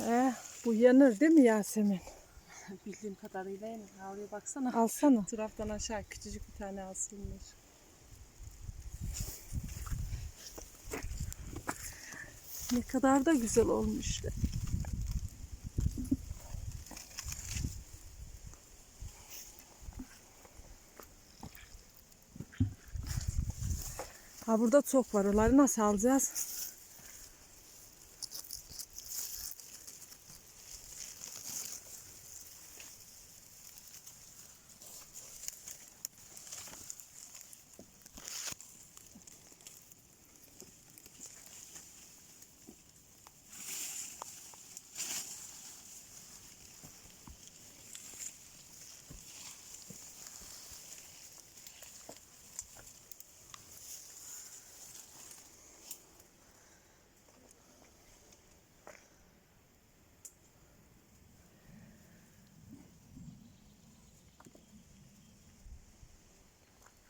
Ee, bu yanır değil mi Yasemin? Bildiğim kadarıyla yani. Ha, Oraya baksana. Alsana. Taraftan aşağı küçücük bir tane asılmış. Ne kadar da güzel olmuş. Ha burada çok var. Onları nasıl alacağız?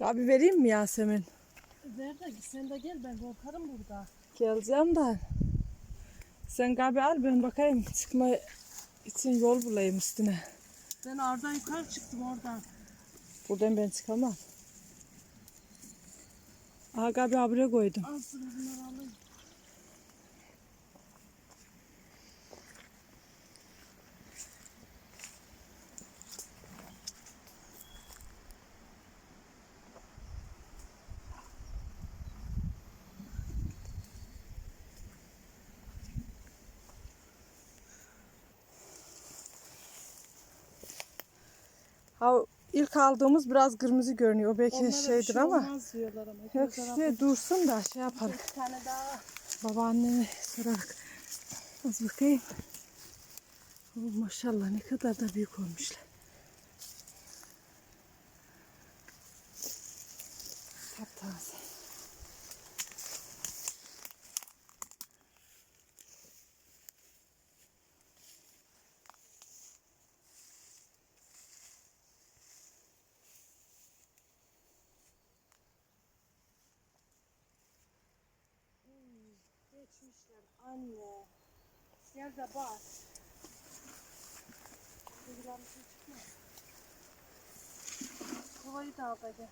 Abi vereyim mi Yasemin? Ver de sen de gel ben korkarım burada. Geleceğim de. Sen gabi al ben bakayım çıkma için yol bulayım üstüne. Ben oradan yukarı çıktım oradan. Buradan ben çıkamam. Aha gabi buraya koydum. Alsın bunları alayım. Ha ilk aldığımız biraz kırmızı görünüyor. O belki Onlara şeydir şey ama. olmaz diyorlar ama. Yok işte dursun da şey yaparız. Bir tane daha. Babaanneme sorarak. Az bakayım. Oh, maşallah ne kadar da büyük olmuşlar. Taptaze. Geçmişler anne. Gel de bak. Buradan bir. Kovayı da al da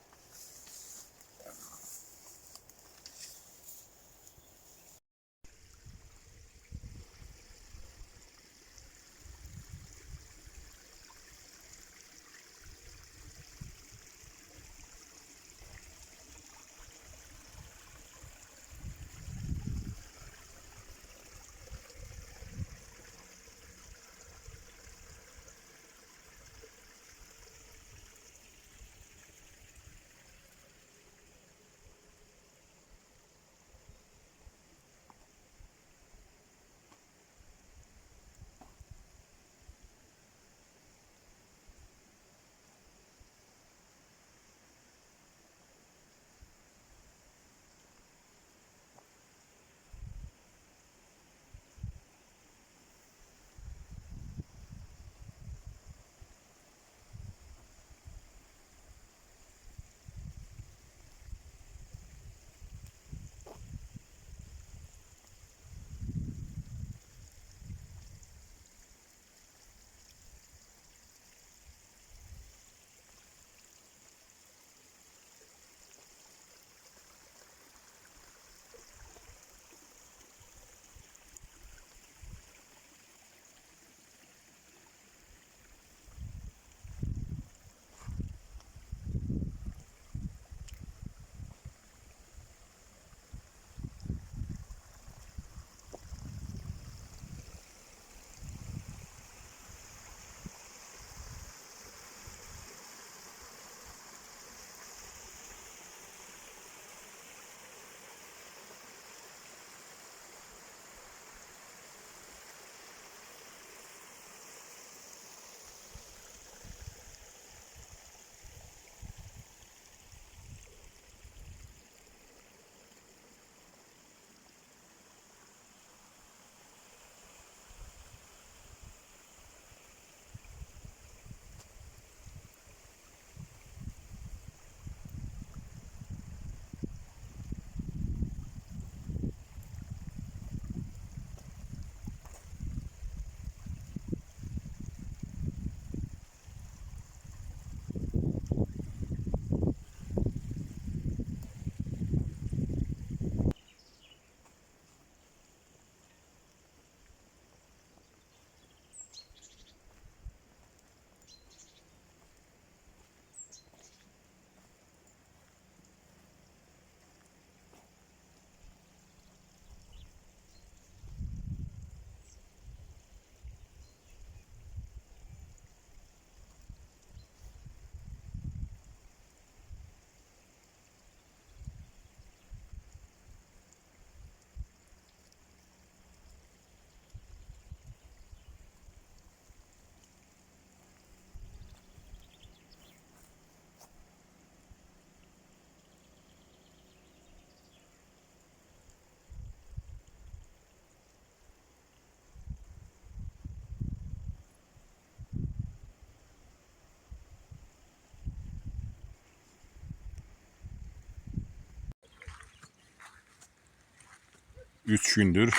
3 gündür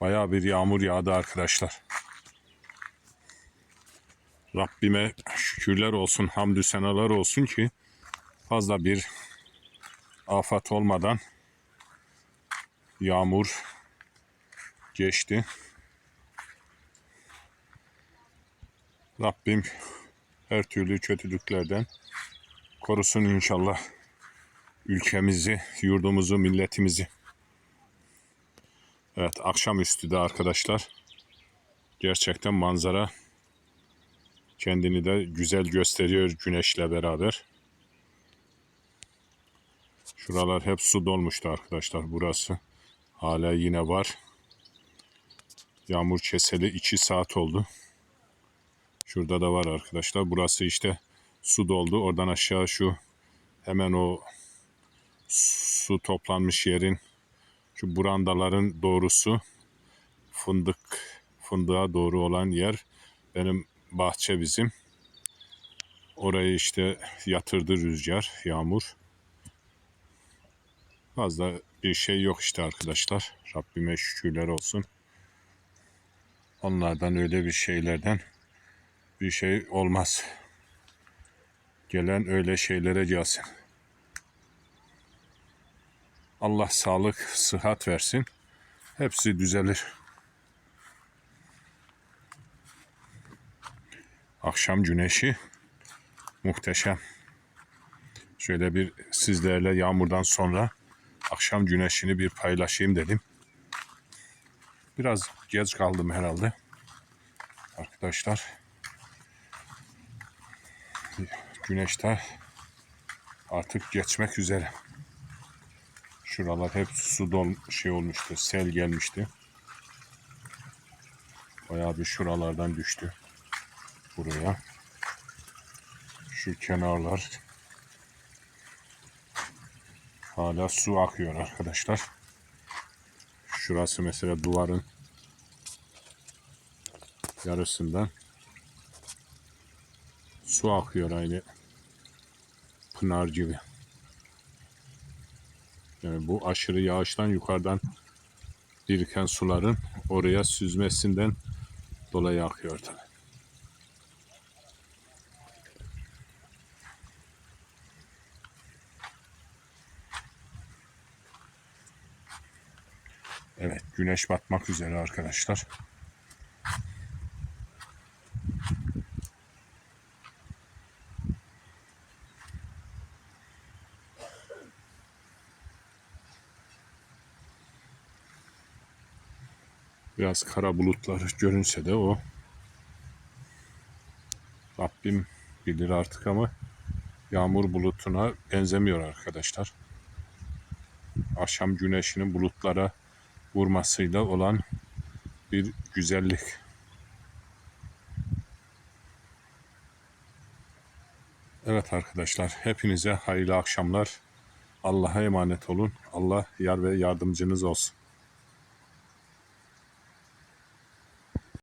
bayağı bir yağmur yağdı arkadaşlar. Rabbime şükürler olsun, hamdü senalar olsun ki fazla bir afet olmadan yağmur geçti. Rabbim her türlü kötülüklerden korusun inşallah ülkemizi, yurdumuzu, milletimizi. Evet akşamüstü de arkadaşlar gerçekten manzara kendini de güzel gösteriyor güneşle beraber. Şuralar hep su dolmuştu arkadaşlar burası. Hala yine var. Yağmur keseli 2 saat oldu. Şurada da var arkadaşlar. Burası işte su doldu. Oradan aşağı şu hemen o su toplanmış yerin şu burandaların doğrusu fındık fındığa doğru olan yer benim bahçe bizim. Orayı işte yatırdı rüzgar, yağmur. Fazla bir şey yok işte arkadaşlar. Rabbime şükürler olsun. Onlardan öyle bir şeylerden bir şey olmaz. Gelen öyle şeylere gelsin. Allah sağlık, sıhhat versin. Hepsi düzelir. Akşam güneşi muhteşem. Şöyle bir sizlerle yağmurdan sonra akşam güneşini bir paylaşayım dedim. Biraz geç kaldım herhalde. Arkadaşlar güneşte artık geçmek üzere. Şuralar hep su dol şey olmuştu. Sel gelmişti. Bayağı bir şuralardan düştü. Buraya. Şu kenarlar hala su akıyor arkadaşlar. Şurası mesela duvarın yarısından su akıyor aynı pınar gibi. Yani bu aşırı yağıştan yukarıdan biriken suların oraya süzmesinden dolayı akıyor tabii. Evet, güneş batmak üzere arkadaşlar. Biraz kara bulutlar görünse de o Rabbim bilir artık ama yağmur bulutuna benzemiyor arkadaşlar. Akşam güneşinin bulutlara vurmasıyla olan bir güzellik. Evet arkadaşlar hepinize hayırlı akşamlar. Allah'a emanet olun. Allah yar ve yardımcınız olsun.